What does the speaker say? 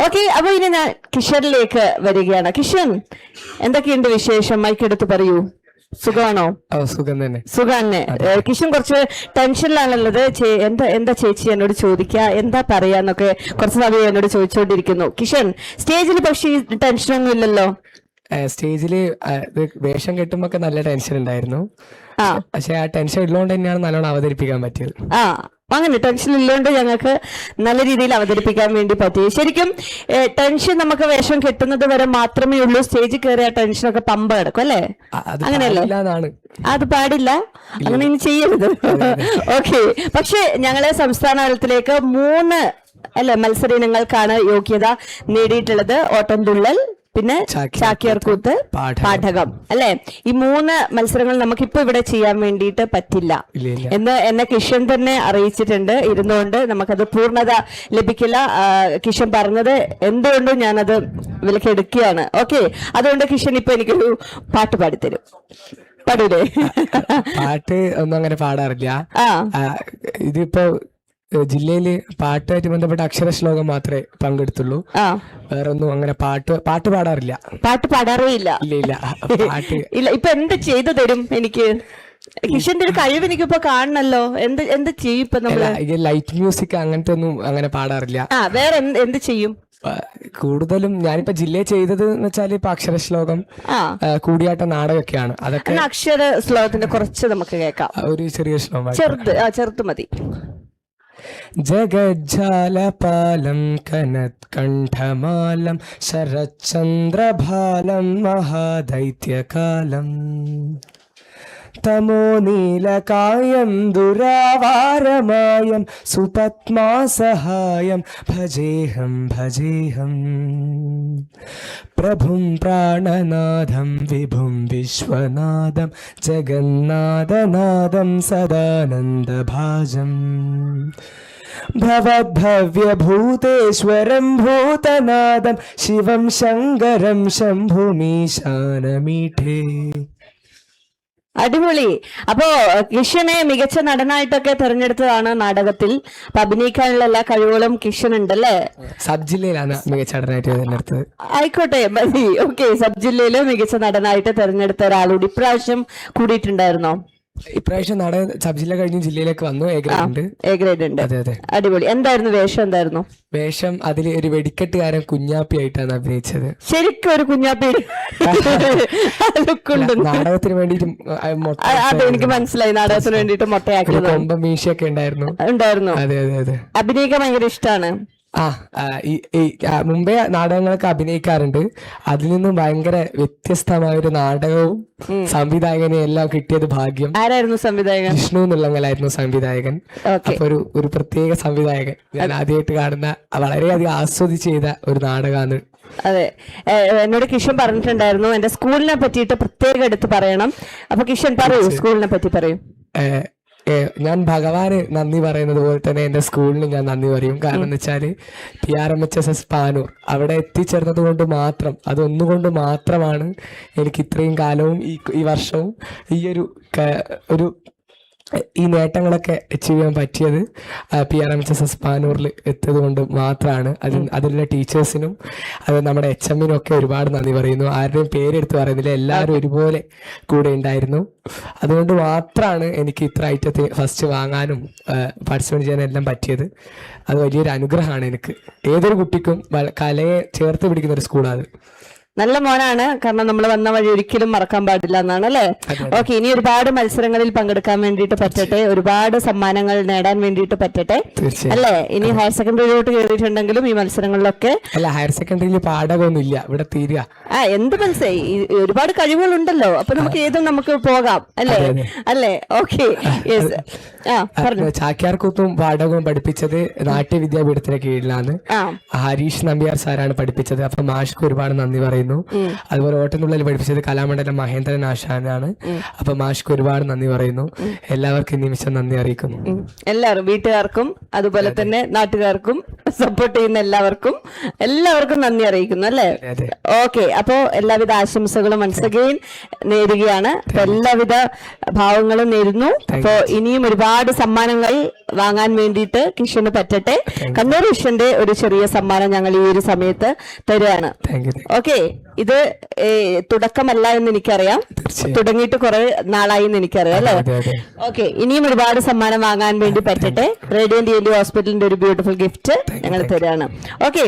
Okay അപ്പൊ ഇനി ഞാൻ കിഷനിലേക്ക് വരികയാണ്. കിഷൻ എന്തൊക്കെയുണ്ട് വിശേഷം? മൈക്കെടുത്ത് പറയൂ. സുഖമാണോ? സുഖം തന്നെ. സുഖം തന്നെ. കിഷൻ കുറച്ച് ടെൻഷനിലാണുള്ളത്. എന്താ എന്താ ചേച്ചി എന്നോട് ചോദിക്കുക എന്താ പറയാന്നൊക്കെ കുറച്ച് സമയം എന്നോട് ചോദിച്ചുകൊണ്ടിരിക്കുന്നു കിഷൻ സ്റ്റേജിൽ പക്ഷേ ടെൻഷനൊന്നും ഇല്ലല്ലോ? സ്റ്റേജിൽ വേഷം കെട്ടുമ്പോ നല്ല ടെൻഷൻ ഉണ്ടായിരുന്നു ആ. പക്ഷെ ആ ടെൻഷൻ ഉള്ളതുകൊണ്ട് തന്നെയാണ് നല്ലോണം അവതരിപ്പിക്കാൻ പറ്റിയത്. ആ. അങ്ങനെ ടെൻഷൻ ഇല്ലാണ്ട് ഞങ്ങൾക്ക് നല്ല രീതിയിൽ അവതരിപ്പിക്കാൻ വേണ്ടി പറ്റി. ശരിക്കും ടെൻഷൻ നമുക്ക് വേഷം കെട്ടുന്നത് വരെ മാത്രമേ ഉള്ളൂ. സ്റ്റേജിൽ കയറിയ ടെൻഷനൊക്കെ പമ്പ കിടക്കും അല്ലേ? അങ്ങനെയല്ലേ? അത് പാടില്ല. അങ്ങനെ ഇനി ചെയ്യരുത്. ഓക്കെ പക്ഷെ ഞങ്ങളെ സംസ്ഥാന തലത്തിലേക്ക് മൂന്ന് അല്ലെ മത്സര ഇനങ്ങൾക്കാണ് യോഗ്യത നേടിയിട്ടുള്ളത്. ഓട്ടംതുള്ളൽ പിന്നെ ചാക്യാർ ചാക്യാർകൂത്ത് പാഠകം. അല്ലെ? ഈ മൂന്ന് മത്സരങ്ങൾ നമുക്ക് നമുക്കിപ്പോ ഇവിടെ ചെയ്യാൻ വേണ്ടിയിട്ട് പറ്റില്ല. എന്ന് എന്നെ കിഷൻ തന്നെ അറിയിച്ചിട്ടുണ്ട്. ഇരുന്നുകൊണ്ട് നമുക്കത് പൂർണത ലഭിക്കില്ല. കിഷൻ പറഞ്ഞത് എന്തുകൊണ്ടും ഞാനത് വിലക്കെടുക്കുകയാണ്. ഓക്കെ? അതുകൊണ്ട് കിഷൻ ഇപ്പൊ എനിക്കൊരു പാട്ട് പാടിത്തരും. പാടൂലേ? പാട്ട് ഒന്നും അങ്ങനെ പാടാറില്ല. ഇതിപ്പോ ജില്ലയിൽ പാട്ടുമായിട്ട് ബന്ധപ്പെട്ട അക്ഷര ശ്ലോകം മാത്രമേ പങ്കെടുത്തുള്ളൂ. ആ. വേറെ ഒന്നും അങ്ങനെ പാട്ട് പാട്ട് പാടാറില്ല. പാട്ട് പാടാറേ ഇല്ല ഇല്ല. ഇല്ല പാട്ട് ഇല്ല ഇപ്പൊ എന്ത് ചെയ്തു തരും എനിക്ക്? കിഷന്റെ ഒരു കഴിവ് എനിക്കിപ്പോ കാണണല്ലോ. എന്ത് എന്ത് ചെയ്യും ഇപ്പൊ നമ്മൾ? ഇത് ലൈറ്റ് മ്യൂസിക് അങ്ങനത്തെ ഒന്നും അങ്ങനെ പാടാറില്ല. ആ വേറെ എന്ത് ചെയ്യും? കൂടുതലും ഞാനിപ്പോ ജില്ലയിൽ ചെയ്തത് എന്ന് വെച്ചാൽ ഇപ്പൊ അക്ഷര ശ്ലോകം കൂടിയാട്ട നാടകമൊക്കെയാണ്. അതൊക്കെ അക്ഷര ശ്ലോകത്തിന്റെ കുറച്ച് നമുക്ക് കേൾക്കാം. ഒരു ചെറിയ ശ്ലോകം ചെറുത് ആ ചെറുത്ത് മതി. जगज्जालपालं कनत्कण्ठमालं शरच्चन्द्रभालं महादैत्यकालं। तमोनीलकायं दुरावारमायं सुपद्मासहायं भजेहं भजेहम् प्रभुं प्राणनादं विभुं विश्वनादं जगन्नादनादं सदानन्दभाजम्। ഭൂതനാഥം ഭൂതനാദം ശിവം ശങ്കരം ശംഭുമീശാനമീഠേ അടിപൊളി. അപ്പോ കിഷനെ മികച്ച നടനായിട്ടൊക്കെ തെരഞ്ഞെടുത്തതാണ് നാടകത്തിൽ. അപ്പൊ അഭിനയിക്കാനുള്ള എല്ലാ കഴിവുകളും കിഷൻ ഉണ്ടല്ലേ സബ് ജില്ലയിലാണ് മികച്ച നടനായിട്ട് തെരഞ്ഞെടുത്തത്. ആയിക്കോട്ടെ മതി. ഓക്കെ സബ് ജില്ലയിലെ മികച്ച നടനായിട്ട് തെരഞ്ഞെടുത്ത ഒരാളോട് ഇപ്രാവശ്യം കൂടിയിട്ടുണ്ടായിരുന്നോ? ഇപ്രാവശ്യം നാടൻ സബ് ജില്ല കഴിഞ്ഞ് ജില്ലയിലേക്ക് വന്നു. എ ഗ്രേഡ് ഉണ്ട്. എ ഗ്രേഡ് ഉണ്ട്. അതെ അതെ. അടിപൊളി. എന്തായിരുന്നു? വേഷം എന്തായിരുന്നു? വേഷം അതിൽ ഒരു വെടിക്കെട്ടുകാരൻ കുഞ്ഞാപ്പി ആയിട്ടാണ് അഭിനയിച്ചത്. ശരിക്കും ഒരു കുഞ്ഞാപ്പി. നാടകത്തിന് വേണ്ടിട്ട് അത് എനിക്ക് മനസ്സിലായി. നാടകത്തിന് വേണ്ടിയിട്ട് മൊട്ടയാക്കി കൊമ്പ മീശയൊക്കെ ഉണ്ടായിരുന്നു. ഉണ്ടായിരുന്നു. അതെ അതെ അതെ. അഭിനയിക്കാൻ ഭയങ്കര ഇഷ്ടമാണ് ആ മുമ്പേ നാടകങ്ങളൊക്കെ അഭിനയിക്കാറുണ്ട്. അതിൽ നിന്നും ഭയങ്കര വ്യത്യസ്തമായ ഒരു നാടകവും സംവിധായകനെ എല്ലാം കിട്ടിയത് ഭാഗ്യം. ആരായിരുന്നു സംവിധായകൻ? വിഷ്ണു എന്നുള്ളങ്ങലായിരുന്നു സംവിധായകൻ. അപ്പൊ ഒരു ഒരു പ്രത്യേക സംവിധായകൻ ഞാൻ ആദ്യമായിട്ട് കാണുന്ന വളരെയധികം ആസ്വദിച്ച് ചെയ്ത ഒരു നാടകമാണ് അതെ. എന്നോട് കിഷൻ പറഞ്ഞിട്ടുണ്ടായിരുന്നു എന്റെ സ്കൂളിനെ പറ്റിയിട്ട് പ്രത്യേകം എടുത്ത് പറയണം. അപ്പൊ കിഷൻ പറയൂ സ്കൂളിനെ പറ്റി പറയൂ. ഞാൻ ഭഗവാന് നന്ദി പറയുന്നത് പോലെ തന്നെ എന്റെ സ്കൂളിന് ഞാൻ നന്ദി പറയും. കാരണം എന്ന് വെച്ചാൽ P R M H S S Panoor അവിടെ എത്തിച്ചേർന്നത് കൊണ്ട് മാത്രം അതൊന്നുകൊണ്ട് മാത്രമാണ് എനിക്ക് ഇത്രയും കാലവും ഈ ഈ വർഷവും ഈ ഒരു ഒരു ഈ നേട്ടങ്ങളൊക്കെ അച്ചീവ് ചെയ്യാൻ പറ്റിയത് P R M H S S പാനൂരിൽ എത്തിയത് കൊണ്ട് മാത്രമാണ് അതിൽ അതിലുള്ള ടീച്ചേഴ്സിനും അത് നമ്മുടെ എച്ച് എമ്മിനും ഒക്കെ ഒരുപാട് നന്ദി പറയുന്നു. ആരുടെയും പേരെടുത്ത് പറയുന്നില്ല. എല്ലാവരും ഒരുപോലെ കൂടെ ഉണ്ടായിരുന്നു. അതുകൊണ്ട് മാത്രമാണ് എനിക്ക് ഇത്ര ഐറ്റത്തിൽ ഫസ്റ്റ് വാങ്ങാനും പാർട്ടിസിപ്പേറ്റ് ചെയ്യാനും എല്ലാം പറ്റിയത്. അത് വലിയൊരു അനുഗ്രഹമാണ് എനിക്ക്. ഏതൊരു കുട്ടിക്കും കലയെ ചേർത്ത് പിടിക്കുന്ന ഒരു സ്കൂളാണ് നല്ല മോനാണ്. കാരണം നമ്മൾ വന്ന വഴി ഒരിക്കലും മറക്കാൻ പാടില്ല എന്നാണ് അല്ലേ? ഓക്കെ ഇനി ഒരുപാട് മത്സരങ്ങളിൽ പങ്കെടുക്കാൻ വേണ്ടിയിട്ട് പറ്റട്ടെ. ഒരുപാട് സമ്മാനങ്ങൾ നേടാൻ വേണ്ടിയിട്ട് പറ്റട്ടെ. അല്ലെ? ഇനി ഹയർ സെക്കൻഡറിയിലോട്ട് കയറിയിട്ടുണ്ടെങ്കിലും ഈ മത്സരങ്ങളിലൊക്കെ അല്ല ഹയർ സെക്കൻഡറിയിൽ പാടകമൊന്നുമില്ല ഇവിടെ തീരുക. ആ എന്ത് മനസ്സിലായി? ഒരുപാട് കഴിവുകളുണ്ടല്ലോ. അപ്പൊ നമുക്ക് ഏതും നമുക്ക് പോകാം. അല്ലേ? അല്ലേ? ഓക്കെ. യെസ് ചാക്യാർകൂത്തും പാഠകവും പഠിപ്പിച്ചത് നാട്യവിദ്യാപീഠത്തിന്റെ കീഴിലാണ്. ഹരീഷ് നമ്പ്യാർ സാറാണ് പഠിപ്പിച്ചത്. അപ്പൊ മാഷ്ക്ക് ഒരുപാട് നന്ദി പറയുന്നു. അതുപോലെ ഓട്ടനുള്ളിൽ പഠിപ്പിച്ചത് കലാമണ്ഡലം മഹേന്ദ്രൻ ആശാനാണ്. അപ്പൊ മാഷ്ക്ക് ഒരുപാട് നന്ദി പറയുന്നു. എല്ലാവർക്കും നിമിഷം നന്ദി അറിയിക്കുന്നു. എല്ലാവരും വീട്ടുകാർക്കും അതുപോലെ തന്നെ നാട്ടുകാർക്കും സപ്പോർട്ട് ചെയ്യുന്ന എല്ലാവർക്കും എല്ലാവർക്കും നന്ദി അറിയിക്കുന്നു അല്ലേ? ഓക്കെ അപ്പോ എല്ലാവിധ ആശംസകളും മനസ്സിലാക്കുകയും നേരുകയാണ്. എല്ലാവിധ ഭാവങ്ങളും നേരുന്നു. അപ്പോ ഇനിയും ഒരുപാട് സമ്മാനങ്ങൾ വാങ്ങാൻ വേണ്ടിയിട്ട് കിഷന് പറ്റട്ടെ. കണ്ണൂർ കിഷന്റെ ഒരു ചെറിയ സമ്മാനം ഞങ്ങൾ ഈ ഒരു സമയത്ത് തരുകയാണ് ഓക്കെ ഇത് തുടക്കമല്ല എന്ന് എനിക്കറിയാം. തുടങ്ങിയിട്ട് കുറെ നാളായി എന്ന് എനിക്കറിയാം അല്ലേ? ഓക്കെ ഇനിയും ഒരുപാട് സമ്മാനം വാങ്ങാൻ വേണ്ടി പറ്റട്ടെ. റേഡിയന്റ് ഹോസ്പിറ്റലിന്റെ ഒരു ബ്യൂട്ടിഫുൾ ഗിഫ്റ്റ് ഞങ്ങൾ തരുകയാണ് ഓക്കെ.